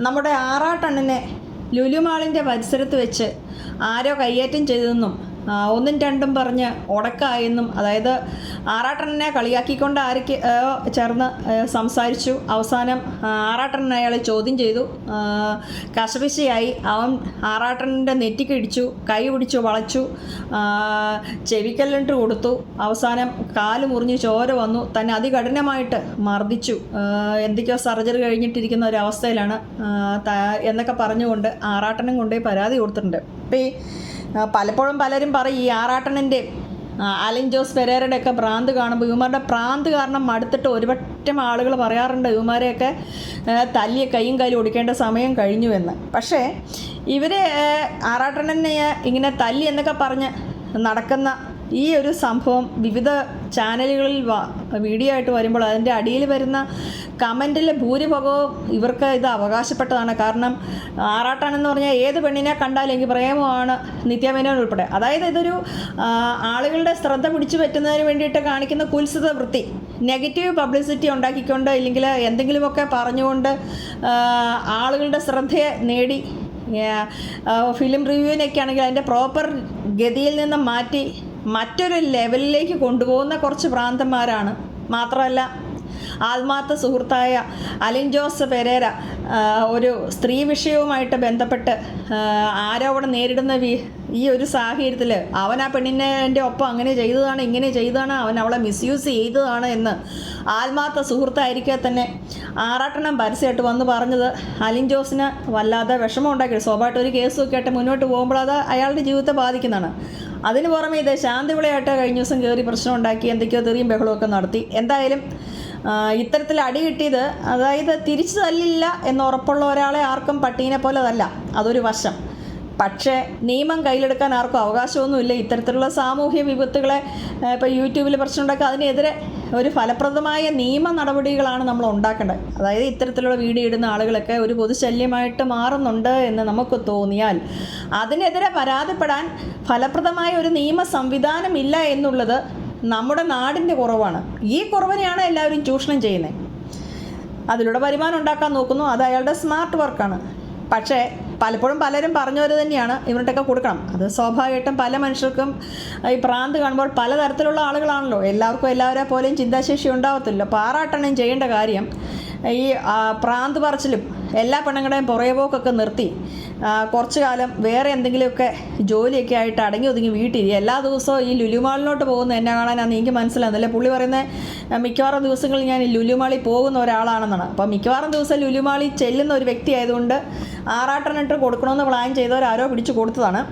നമ്മുടെ ആറാട്ടണ്ണനെ ലുലുമാളിന്റെ പരിസരത്ത് വെച്ച് ആരോ കയ്യേറ്റം ചെയ്തെന്നും ഒന്നും രണ്ടും പറഞ്ഞ് ഉടക്കായെന്നും അതായത് ആറാട്ടനെ കളിയാക്കിക്കൊണ്ട് ആരൊക്കെ ചേർന്ന് സംസാരിച്ചു. അവസാനം ആറാട്ടൻ അയാളെ ചോദ്യം ചെയ്തു. കശപിശയായി. അവൻ ആറാട്ടന്റെ നെറ്റിക്കിടിച്ചു കൈ പിടിച്ചു വളച്ചു ചെവിക്കല്ലിട്ട് കൊടുത്തു. അവസാനം കാൽ മുറിഞ്ഞ് ചോര വന്നു. തന്നെ അതികഠിനമായിട്ട് മർദ്ദിച്ചു. എന്തൊക്കെയോ സർജറി കഴിഞ്ഞിട്ടിരിക്കുന്ന ഒരു അവസ്ഥയിലാണ് എന്നൊക്കെ പറഞ്ഞുകൊണ്ട് ആറാട്ടനും കൊണ്ടുപോയി പരാതി കൊടുത്തിട്ടുണ്ട്. അപ്പോൾ ഈ പലപ്പോഴും പലരും പറയും ഈ ആറാട്ടണന്റെ അലൻ ജോസ് പെരേരയുടെ ഒക്കെ ഭ്രാന്ത് കാണുമ്പോൾ ഇവന്മാരുടെ ഭ്രാന്ത് കാരണം മടുത്തിട്ട് ഒരുപറ്റം ആളുകൾ പറയാറുണ്ട് ഇവന്മാരെയൊക്കെ ആ, തല്ലിയ കൈയും കാലും ഒടിക്കേണ്ട സമയം കഴിഞ്ഞു എന്ന്. പക്ഷേ ഇവർ ആറാട്ടണനെ ഇങ്ങനെ തല്ലി എന്നൊക്കെ പറഞ്ഞ് നടക്കുന്ന ഈ ഒരു സംഭവം വിവിധ ചാനലുകളിൽ വീഡിയോ ആയിട്ട് വരുമ്പോൾ അതിന്റെ അടിയിൽ വരുന്ന കമന്റിലെ ഭൂരിഭാഗവും ഇവർക്ക് ഇത് അവകാശപ്പെട്ടതാണ്. കാരണം ആറാട്ടാണെന്ന് പറഞ്ഞാൽ ഏത് പെണ്ണിനെ കണ്ടാലും എനിക്ക് പ്രേമമാണ് നിത്യമേനോൻ ഉൾപ്പെടെ. അതായത് ഇതൊരു ആളുകളുടെ ശ്രദ്ധ പിടിച്ചു പറ്റുന്നതിന് വേണ്ടിയിട്ട് കാണിക്കുന്ന കുത്സിത വൃത്തി. നെഗറ്റീവ് പബ്ലിസിറ്റി ഉണ്ടാക്കിക്കൊണ്ട് ഇല്ലെങ്കിൽ എന്തെങ്കിലുമൊക്കെ പറഞ്ഞുകൊണ്ട് ആളുകളുടെ ശ്രദ്ധയെ നേടി ഫിലിം റിവ്യൂവിനൊക്കെ ആണെങ്കിൽ അതിന്റെ പ്രോപ്പർ ഗതിയിൽ നിന്ന് മാറ്റി മറ്റൊരു ലെവലിലേക്ക് കൊണ്ടുപോകുന്ന കുറച്ച് ഭ്രാന്തന്മാരാണ്. മാത്രമല്ല ആത്മാർത്ഥ സുഹൃത്തായ അലിൻ ജോസ് പെരേര ഒരു സ്ത്രീ വിഷയവുമായിട്ട് ബന്ധപ്പെട്ട് ആരോപണം നേരിടുന്ന ഈ ഒരു സാഹചര്യത്തിൽ അവൻ ആ പെണ്ണിന്റെ ഒപ്പം അങ്ങനെ ചെയ്തതാണ് ഇങ്ങനെ ചെയ്തതാണ് അവൻ അവളെ മിസ്യൂസ് ചെയ്തതാണ് എന്ന് ആത്മാർത്ഥ സുഹൃത്തായിരിക്കെ തന്നെ ആറാട്ടണം പരസ്യമായിട്ട് വന്ന് പറഞ്ഞത്. അലിൻ ജോസിന് വല്ലാതെ വിഷമം ഉണ്ടാക്കി. സ്വാഭാവികമായിട്ട് ഒരു കേസൊക്കെ ആയിട്ട് മുന്നോട്ട് പോകുമ്പോൾ അത് അയാളുടെ ജീവിതത്തെ ബാധിക്കുന്നതാണ്. അതിന് പുറമെ ഇത് ശാന്തി വിളയായിട്ട് കഴിഞ്ഞ ദിവസം കയറി പ്രശ്നം ഉണ്ടാക്കി എന്തൊക്കെയോ തെറിയും ബഹളമൊക്കെ നടത്തി. എന്തായാലും ഇത്തരത്തിൽ അടി കിട്ടിയത് അതായത് തിരിച്ചു തല്ലില്ല എന്ന് ഉറപ്പുള്ള ഒരാളെ ആർക്കും പട്ടീനെ പോലെ തല്ല അതൊരു വശം. പക്ഷേ നിയമം കയ്യിലെടുക്കാൻ ആർക്കും അവകാശമൊന്നുമില്ല. ഇത്തരത്തിലുള്ള സാമൂഹ്യ വിപത്തുകളെ ഇപ്പോൾ യൂട്യൂബിൽ പ്രശ്നം ഉണ്ടാക്കുക അതിനെതിരെ ഒരു ഫലപ്രദമായ നിയമ നടപടികളാണ് നമ്മൾ ഉണ്ടാക്കേണ്ടത്. അതായത് ഇത്തരത്തിലുള്ള വീഡിയോ ഇടുന്ന ആളുകളൊക്കെ ഒരു പൊതുശല്യമായിട്ട് മാറുന്നുണ്ട് എന്ന് നമുക്ക് തോന്നിയാൽ അതിനെതിരെ പരാതിപ്പെടാൻ ഫലപ്രദമായ ഒരു നിയമ സംവിധാനം ഇല്ല എന്നുള്ളത് നമ്മുടെ നാടിന്റെ കുറവാണ്. ഈ കുറവിനെയാണ് എല്ലാവരും ചൂഷണം ചെയ്യുന്നത്. അതിലൂടെ വരുമാനം ഉണ്ടാക്കാൻ നോക്കുന്നു. അത് അയാളുടെ സ്മാർട്ട് വർക്കാണ്. പക്ഷേ പലപ്പോഴും പലരും പറഞ്ഞവർ തന്നെയാണ് ഇവരുടെയൊക്കെ കൊടുക്കണം. അത് സ്വാഭാവികമായിട്ടും പല മനുഷ്യർക്കും ഈ പ്രാന്ത് കാണുമ്പോൾ പലതരത്തിലുള്ള ആളുകളാണല്ലോ. എല്ലാവർക്കും എല്ലാവരെ പോലെയും ചിന്താശേഷി ഉണ്ടാവത്തില്ല പാറാട്ടണം ചെയ്യേണ്ട കാര്യം ഈ പ്രാന്ത് പറച്ചിലും എല്ലാ പെണ്ണുങ്ങളുടെയും പുറകെ പോക്കൊക്കെ നിർത്തി. കുറച്ച് കാലം വേറെ എന്തെങ്കിലുമൊക്കെ ജോലിയൊക്കെ ആയിട്ട് അടങ്ങി ഒതുങ്ങി വീട്ടിൽ. എല്ലാ ദിവസവും ഈ ലുലുമാളിലോട്ട് പോകുന്ന എന്നെ കാണാനാണ് എനിക്ക് മനസ്സിലാകുന്നില്ല പുള്ളി പറയുന്ന മിക്കവാറും ദിവസങ്ങളിൽ ഞാൻ ലുലുമാളി പോകുന്ന ഒരാളാണെന്നാണ്. അപ്പോൾ മിക്കവാറും ദിവസം ലുലുമാളി ചെല്ലുന്ന ഒരു വ്യക്തി ആയതുകൊണ്ട് ആറാട്ടെണ്ണിട്ട് കൊടുക്കണമെന്ന് പ്ലാൻ ചെയ്തവരാരോ പിടിച്ചു കൊടുത്തതാണ്.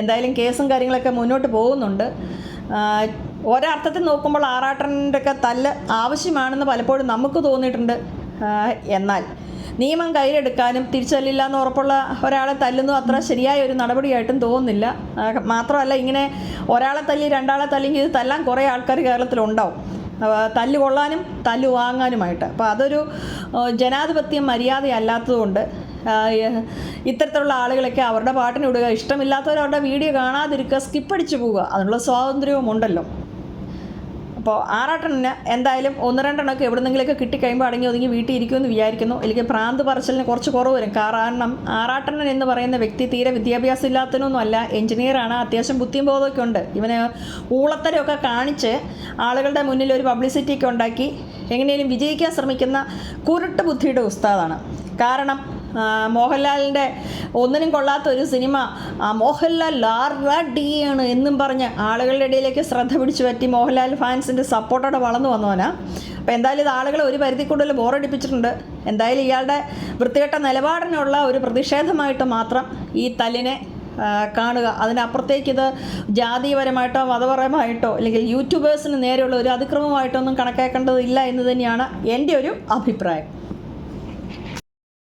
എന്തായാലും കേസും കാര്യങ്ങളൊക്കെ മുന്നോട്ട് പോകുന്നുണ്ട്. ഒരർത്ഥത്തിൽ നോക്കുമ്പോൾ ആറാട്ടന്റെ ഒക്കെ തല്ല് ആവശ്യമാണെന്ന് പലപ്പോഴും നമുക്ക് തോന്നിയിട്ടുണ്ട്. എന്നാൽ നിയമം കയ്യിലെടുക്കാനും തിരിച്ചല്ലില്ല എന്ന് ഉറപ്പുള്ള ഒരാളെ തല്ലുന്നു അത്ര ശരിയായ ഒരു നടപടിയായിട്ടും തോന്നുന്നില്ല. മാത്രമല്ല ഇങ്ങനെ ഒരാളെ തല്ലി രണ്ടാളെ തല്ലെങ്കിൽ ഇത് തല്ലാൻ കുറേ ആൾക്കാർ കേരളത്തിലുണ്ടാവും. തല്ലു കൊള്ളാനും തല്ല് വാങ്ങാനുമായിട്ട്. അപ്പോൾ അതൊരു ജനാധിപത്യം മര്യാദയല്ലാത്തതുകൊണ്ട് ഇത്തരത്തിലുള്ള ആളുകളൊക്കെ അവരുടെ പാട്ടിന് വിടുക ഇഷ്ടമില്ലാത്തവർ അവരുടെ വീഡിയോ കാണാതിരിക്കുക സ്കിപ്പ് അടിച്ചു പോവുക അതിനുള്ള സ്വാതന്ത്ര്യവും ഉണ്ടല്ലോ അപ്പോൾ ആറാട്ടെണ്ണിന് എന്തായാലും ഒന്ന് രണ്ടെണ്ണമൊക്കെ എവിടെന്നെങ്കിലൊക്കെ കിട്ടിക്കഴിയുമ്പോൾ അടങ്ങി ഒതുങ്ങി വീട്ടിൽ ഇരിക്കുമെന്ന് വിചാരിക്കുന്നു. എനിക്ക് പ്രാന്ത് പറച്ചിലിന് കുറച്ച് കുറവ് വരും. കാരണം ആറാട്ടെണ്ണൻ എന്ന് പറയുന്ന വ്യക്തി തീരെ വിദ്യാഭ്യാസം ഇല്ലാത്തതിനൊന്നും അല്ല എഞ്ചിനീയറാണ്. അത്യാവശ്യം ബുദ്ധിയും ബോധമൊക്കെ ഉണ്ട്. ഇവന് ഊളത്തരമൊക്കെ കാണിച്ച് ആളുകളുടെ മുന്നിൽ ഒരു പബ്ലിസിറ്റി ഒക്കെ ഉണ്ടാക്കി എങ്ങനെയും വിജയിക്കാൻ ശ്രമിക്കുന്ന കുരുട്ട് ബുദ്ധിയുടെ ഉസ്താദാണ്. കാരണം മോഹൻലാലിന്റെ ഒന്നിനും കൊള്ളാത്ത ഒരു സിനിമ മോഹൻലാൽ ലാർഡിയാണ് എന്നും പറഞ്ഞ് ആളുകളുടെ ഇടയിലേക്ക് ശ്രദ്ധ പിടിച്ചു പറ്റി മോഹൻലാൽ ഫാൻസിന്റെ സപ്പോർട്ടോടെ വളർന്നു വന്നവനാ. അപ്പോൾ എന്തായാലും ഇത് ആളുകളെ ഒരു പരിധി കൂടുതൽ ബോറടിപ്പിച്ചിട്ടുണ്ട് എന്തായാലും ഇയാളുടെ വൃത്തികെട്ട നിലപാടിനുള്ള ഒരു പ്രതിഷേധമായിട്ട് മാത്രം ഈ തല്ലിനെ കാണുക. അതിനപ്പുറത്തേക്ക് ഇത് ജാതീയപരമായിട്ടോ മതപരമായിട്ടോ അല്ലെങ്കിൽ യൂട്യൂബേഴ്സിന് നേരെയുള്ള ഒരു അതിക്രമമായിട്ടോ ഒന്നും കണക്കാക്കേണ്ടതില്ല എന്ന് തന്നെയാണ് എന്റെ ഒരു അഭിപ്രായം.